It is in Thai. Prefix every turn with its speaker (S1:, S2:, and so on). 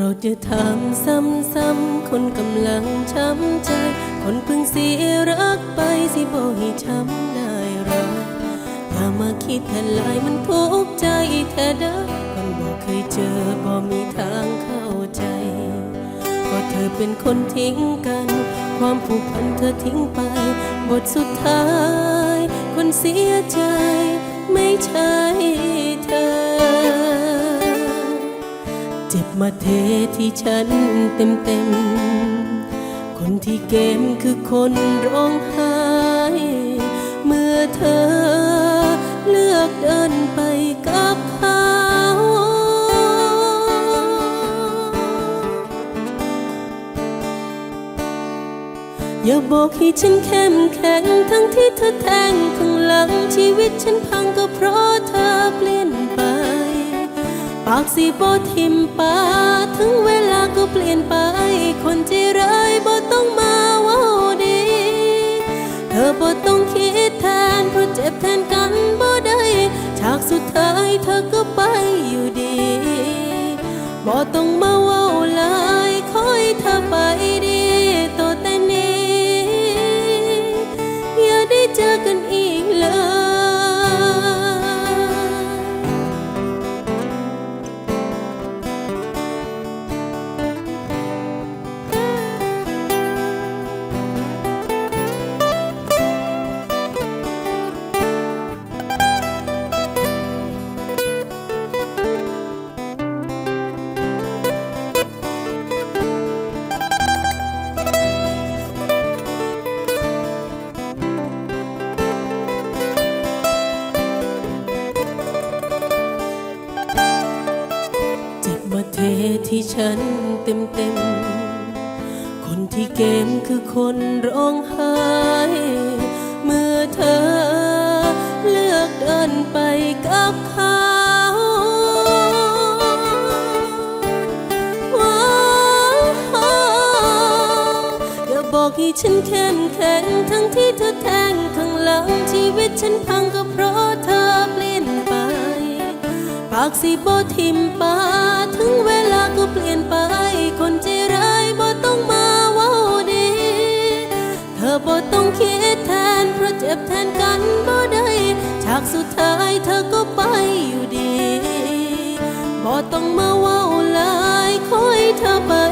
S1: รดจะถามซ้ำๆ คนกำลังช้ำใจ คนเพิ่งเสียรักไปสิบ่ให้ช้ำได้หรออย่ามาคิดแทนลายมันทุกข์ใจแท้เด้อคนบ่เคยเจอบ่มีทางเข้าใจก็เธอเป็นคนทิ้งกัน ความผูกพันเธอทิ้งไป บทสุดท้าย คนเสียใจไม่ใช่เธอ มาเทที่ฉันเต็มเต็ม คนที่เกมคือคนร้องไห้ เมื่อเธอเลือกเดินไปกับเขาอย่าบอกให้ฉันเข้มแข็งทั้งที่เธอแทงข้างหลังชีวิตฉันพังก็เพราะ ปากสิบทิมปาถึงเวลาก็เปลี่ยนไป คนที่ร้ายบ่ต้องมาว่าดี เธอบ่ต้องคิดแทนเพราะเจ็บแทนกันบ่ได้ฉากสุดท้ายเธอก็ไปอยู่ดีบ่ต้องมาว่า ที่ฉันเต็มเต็ม คนที่เกมคือคนร้องไห้เมื่อเธอเลือกเดินไปกับเขาว้าอย่าบอกให้ฉันเข้มแข็งทั้งที่เธอแทงข้างหลังชีวิตฉันพังก็เพราะากสิบ่ทิมปาถึงเวลาก็เปลี่ยนไปคนใจร้ายบ่ต้องมาว้าดี เธอบ่ต้องคิดแทนเพราะเจ็บแทนกันบ่ได้ฉากสุดท้ายเธอก็ไปอยู่ดีบ่ต้องมาว้าลายคอยเธอไป